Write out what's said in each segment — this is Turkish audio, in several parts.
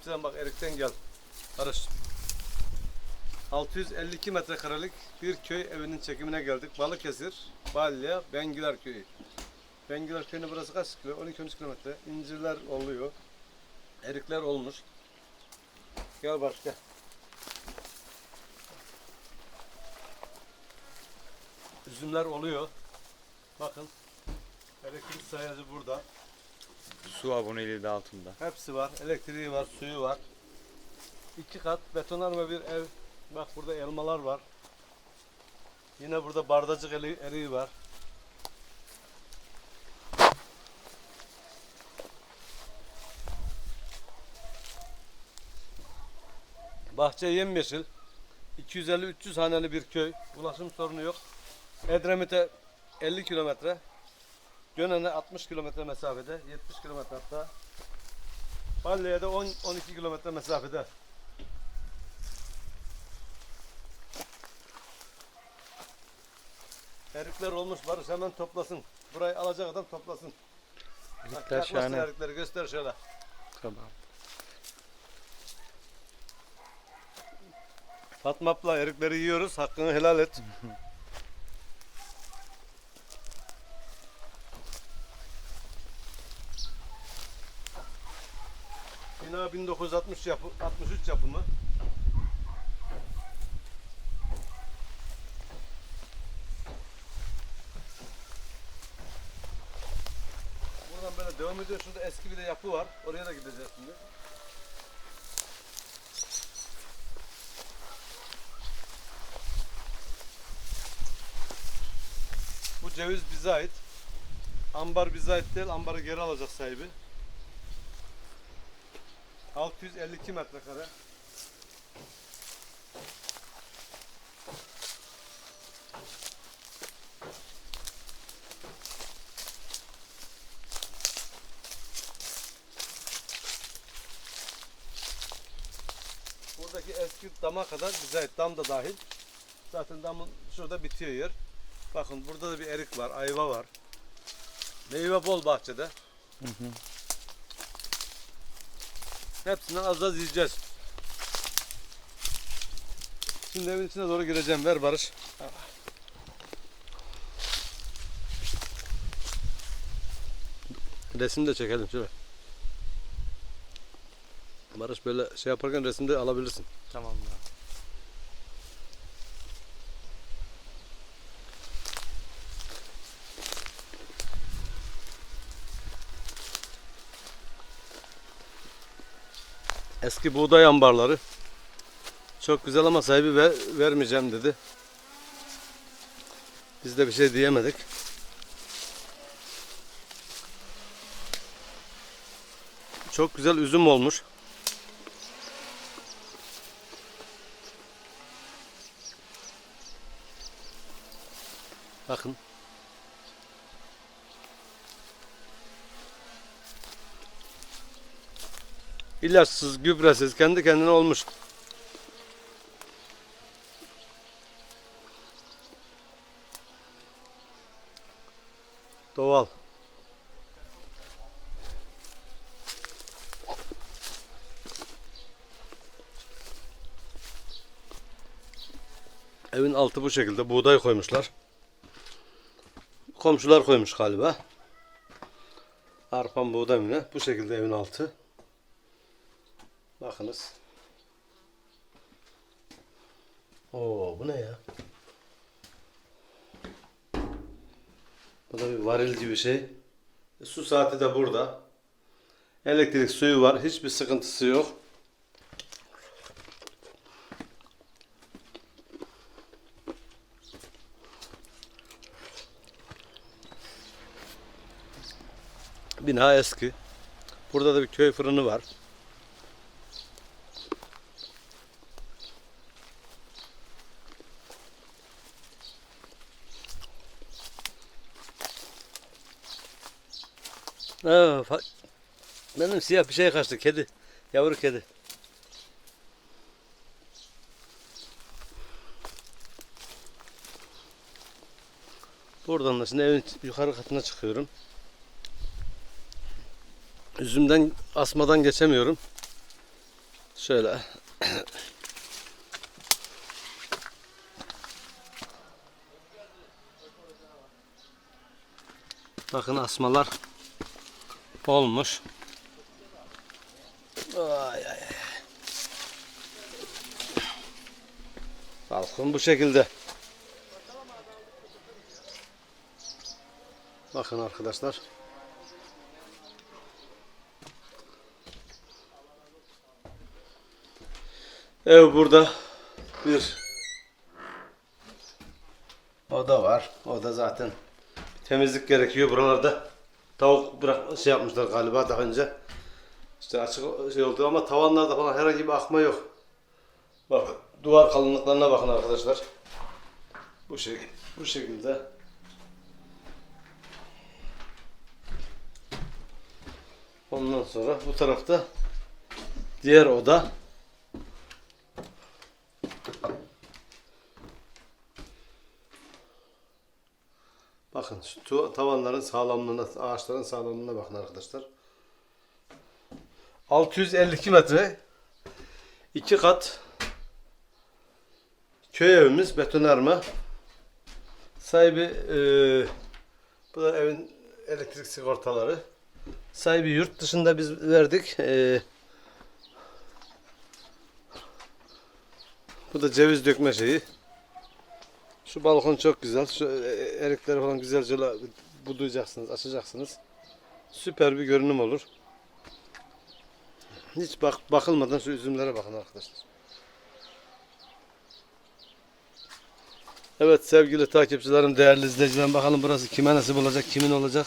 takipçilerim bak Erik'ten gel. Barış. 652 metrekarelik bir köy evinin çekimine geldik. Balıkesir, Balya, Bengiler köyü. Bengiler köyüne burası kaç kilo? 12-13 kilometre. İncirler oluyor. Erikler olmuş. Gel gel. Üzümler oluyor. Bakın. Elektrik sayacı burada. Su aboneliği de altında. Hepsi var. Elektriği var, suyu var. İki kat betonarme bir ev. Bak burada elmalar var. Yine burada bardacık eri- eriği var. Bahçe yemyeşil. 250-300 haneli bir köy. Ulaşım sorunu yok. Edremit'e 50 kilometre. Gönen'e 60 kilometre mesafede. 70 kilometre hatta. Balle'ye de 10-12 kilometre mesafede. Erikler olmuş Barış hemen toplasın. Burayı alacak adam toplasın. Erikler şahane. erikleri göster şöyle. Tamam. Fatma abla erikleri yiyoruz. Hakkını helal et. Bina 1960 yapı, 63 yapımı. Buradan böyle devam ediyor. Şurada eski bir de yapı var. Oraya da gideceğiz şimdi. Bu ceviz bize ait. Ambar bize ait değil. Ambarı geri alacak sahibi. 652 metrekare. Buradaki eski dama kadar bize. Dam da dahil. Zaten damın şurada bitiyor yer. Bakın burada da bir erik var, ayva var. Meyve bol bahçede. Hepsinden az az yiyeceğiz. Şimdi evin içine doğru gireceğim. Ver Barış. Resim de çekelim şöyle. Barış böyle şey yaparken resimde alabilirsin. Tamam da. Eski buğday ambarları. Çok güzel ama sahibi ver, vermeyeceğim dedi. Biz de bir şey diyemedik. Çok güzel üzüm olmuş. Bakın. İlaçsız, gübresiz, kendi kendine olmuş. Doğal. Evin altı bu şekilde buğday koymuşlar. Komşular koymuş galiba. Arpan buğday mı ne? Bu şekilde evin altı. Bakınız. Oo bu ne ya? Bu da bir varil gibi şey. E, su saati de burada. Elektrik suyu var. Hiçbir sıkıntısı yok. Bina eski. Burada da bir köy fırını var. Fa- benim siyah bir şey kaçtı. Kedi. Yavru kedi. Buradan da şimdi evin yukarı katına çıkıyorum. Üzümden asmadan geçemiyorum. Şöyle. Bakın asmalar olmuş. Ay ay. Balkon bu şekilde. Bakın arkadaşlar. Ev burada bir oda var. Oda zaten temizlik gerekiyor buralarda. Tavuk bırak şey yapmışlar galiba daha önce. İşte açık şey oldu ama tavanlarda falan herhangi bir akma yok. Bak duvar kalınlıklarına bakın arkadaşlar. Bu şey bu şekilde. Ondan sonra bu tarafta diğer oda. Bakın şu tavanların sağlamlığına, ağaçların sağlamlığına bakın arkadaşlar. 652 metre iki kat köy evimiz betonarme. Sahibi eee bu da evin elektrik sigortaları. Sahibi yurt dışında biz verdik. Eee bu da ceviz dökme şeyi. Şu balkon çok güzel. Şu e, erikleri falan güzelce budayacaksınız, açacaksınız. Süper bir görünüm olur. Hiç bak bakılmadan şu üzümlere bakın arkadaşlar. Evet sevgili takipçilerim, değerli izleyicilerim bakalım burası kime nasip olacak, kimin olacak.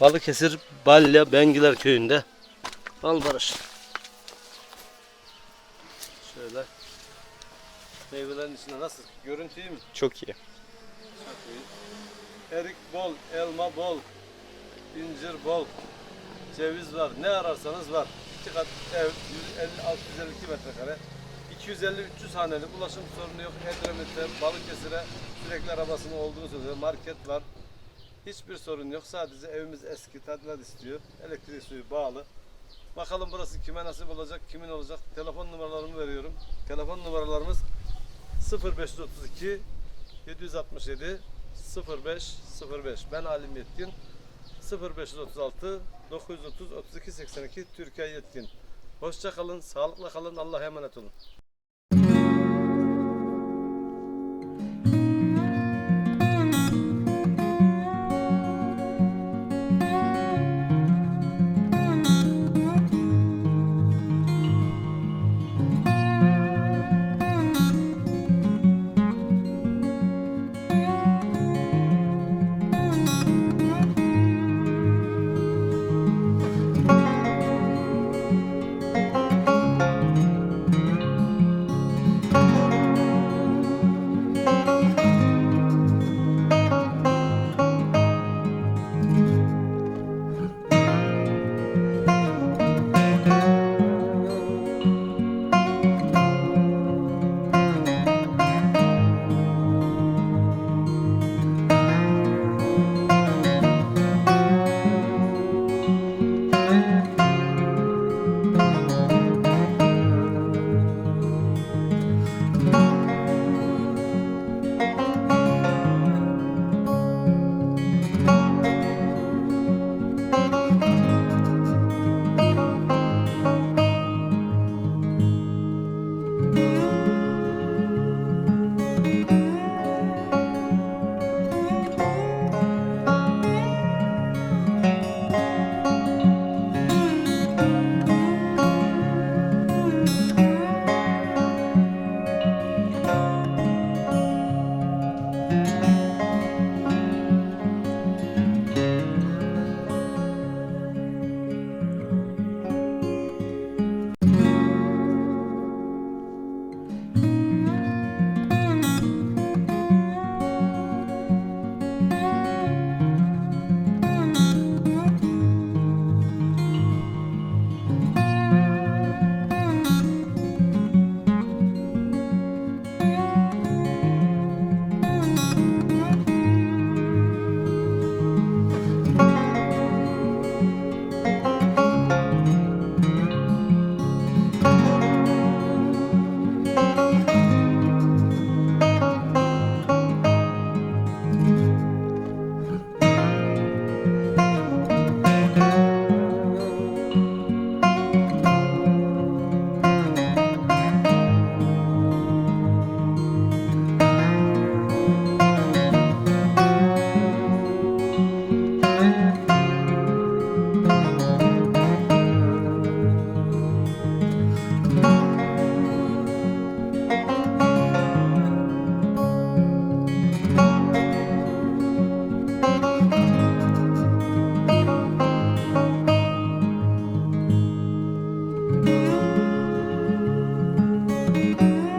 Balıkesir Balya Bengiler köyünde. Al Barış. Şöyle. Meyvelerin içinde nasıl? Görüntü iyi mi? Çok iyi. Çok iyi. Erik bol, elma bol, incir bol, ceviz var. Ne ararsanız var. İki kat ev, 150, 652 metrekare. 250-300 haneli ulaşım sorunu yok. Edremit'e, Balıkesir'e sürekli arabasının olduğunu söylüyor. Market var. Hiçbir sorun yok. Sadece evimiz eski, tadilat istiyor. Elektrik suyu bağlı. Bakalım burası kime nasip olacak, kimin olacak. Telefon numaralarımı veriyorum. Telefon numaralarımız 0532 767 05 05. Ben Halim Yetkin. 0536 930 32 82 Türkiye Yetkin. Hoşça kalın, sağlıkla kalın, Allah'a emanet olun.